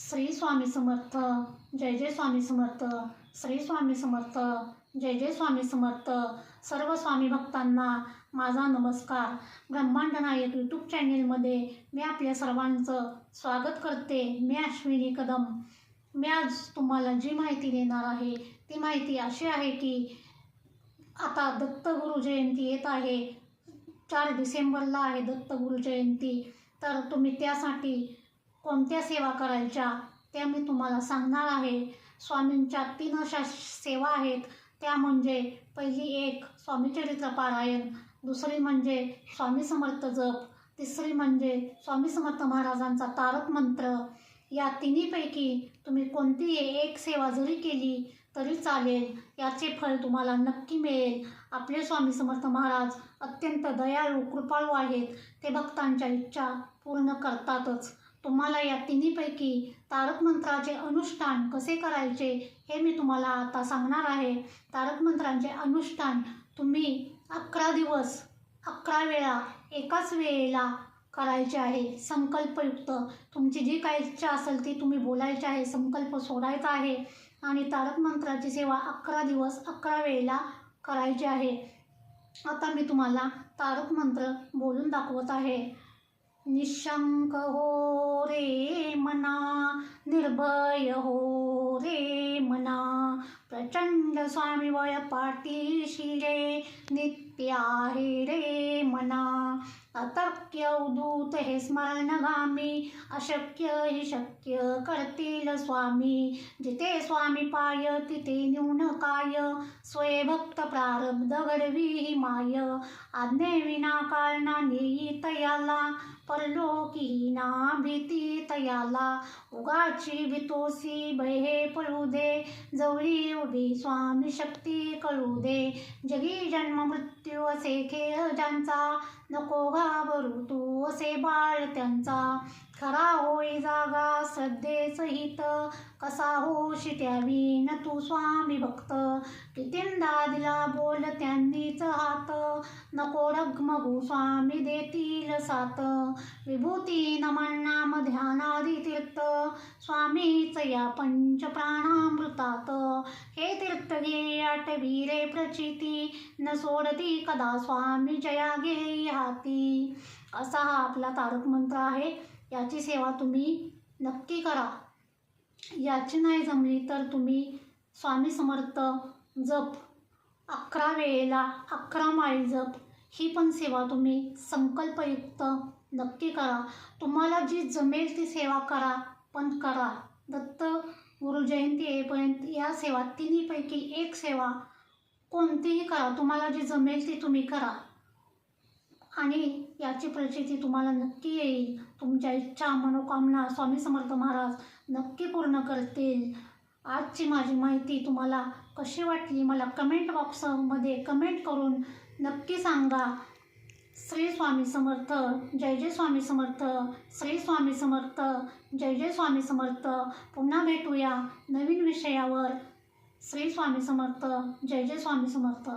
श्री स्वामी समर्थ जय जय स्वामी समर्थ श्री स्वामी समर्थ जय जय स्वामी समर्थ. सर्व स्वामी भक्तांना माझा नमस्कार. ब्रह्मांड नायक यूट्यूब चॅनेलमध्ये मी आपल्या सर्वांचं स्वागत करते. मी अश्विनी कदम. मी आज तुम्हाला जी माहिती देणार आहे ती माहिती अशी आहे की आता दत्तगुरु जयंती येत आहे. चार डिसेंबरला आहे दत्तगुरु जयंती. तर तुम्ही त्यासाठी कोणत्या सेवा करायच्या त्या मी तुम्हाला सांगणार आहे. स्वामींच्या तीन अशा सेवा आहेत. त्या म्हणजे पहिली एक स्वामीचरित्र पारायण दुसरी म्हणजे स्वामी समर्थ जप तिसरी म्हणजे स्वामी समर्थ महाराजांचा तारक मंत्र. या तिन्हीपैकी तुम्ही कोणतीही एक सेवा जरी केली तरी चालेल. याचे फळ तुम्हाला नक्की मिळेल. आपले स्वामी समर्थ महाराज अत्यंत दयाळू कृपाळू आहेत. ते भक्तांच्या इच्छा पूर्ण करतातच. तुम्हाला या तिन्हीपैकी तारक मंत्राचे अनुष्ठान कसे करायचे हे मी तुम्हाला आता सांगणार आहे. तारक मंत्रांचे अनुष्ठान तुम्ही अकरा दिवस अकरा वेळा एकाच वेळेला करायचे आहे. संकल्पयुक्त. तुमची जी काही इच्छा असेल ती तुम्ही बोलायची आहे संकल्प सोडायचा आहे आणि तारक मंत्राची सेवा अकरा दिवस अकरा वेळेला करायची आहे. आता मी तुम्हाला तारक मंत्र बोलून दाखवत आहे. निशंक हो रे मना निर्भय हो रे मना। प्रचंड स्वामी वय पाठीशी रे रे मना। अतर्क्य उदूत हे स्मरणगामी अशक्य हि शक्य करतील स्वामी। जिथे स्वामी पाय तिथे न्यून काय। स्वयभक्त प्रारब्ध घडवी हि माय। आज्ञे विना कारणा नेई तयाला परलोकी ना भीती तयाला उगाची भीतोसी भये पळू दे जवळी उभी स्वामी शक्ती कळू दे. जगी जन्म मृत्यू असे खेळ ज्यांचा नको घाबरू तू असे बाळ त्यांचा. खरा होय जागा श्रद्धेच हित कसा हो त्यावी न तू स्वामी भक्त. कितींदा दिला बोल त्यांनीच हात. नको रगमगू स्वामी देतील सात. विभूती नमन नाम ध्यानादी तीर्थ. स्वामीच या पंच प्राणामृतात. हे तीर्थ घे आठवी रे प्रचिती. न सोडती कदा स्वामी जया घे हाती. असा हा आपला तारक मंत्र आहे. याची सेवा तुम्ही नक्की करा. याची नाही जमली तर तुम्ही स्वामी समर्थ जप अकरा वेळेला अकरा माळी जप ही पण सेवा तुम्ही संकल्पयुक्त नक्की करा. तुम्हाला जी जमेल ती सेवा करा पण करा. दत्त गुरुजयंती येईपर्यंत या सेवा तिन्हीपैकी एक सेवा कोणतीही करा. तुम्हाला जी जमेल ती तुम्ही करा. आणि याची प्रचिती तुम्हाला नक्की येईल. तुमच्या इच्छा मनोकामना स्वामी समर्थ महाराज नक्की पूर्ण करतील. आजची माझी माहिती तुम्हाला कशी वाटली मला कमेंट बॉक्समध्ये कमेंट करून नक्की सांगा. श्री स्वामी समर्थ जय जय स्वामी समर्थ श्री स्वामी समर्थ जय जय स्वामी समर्थ. पुन्हा भेटूया नवीन विषयावर. श्री स्वामी समर्थ जय जय स्वामी समर्थ.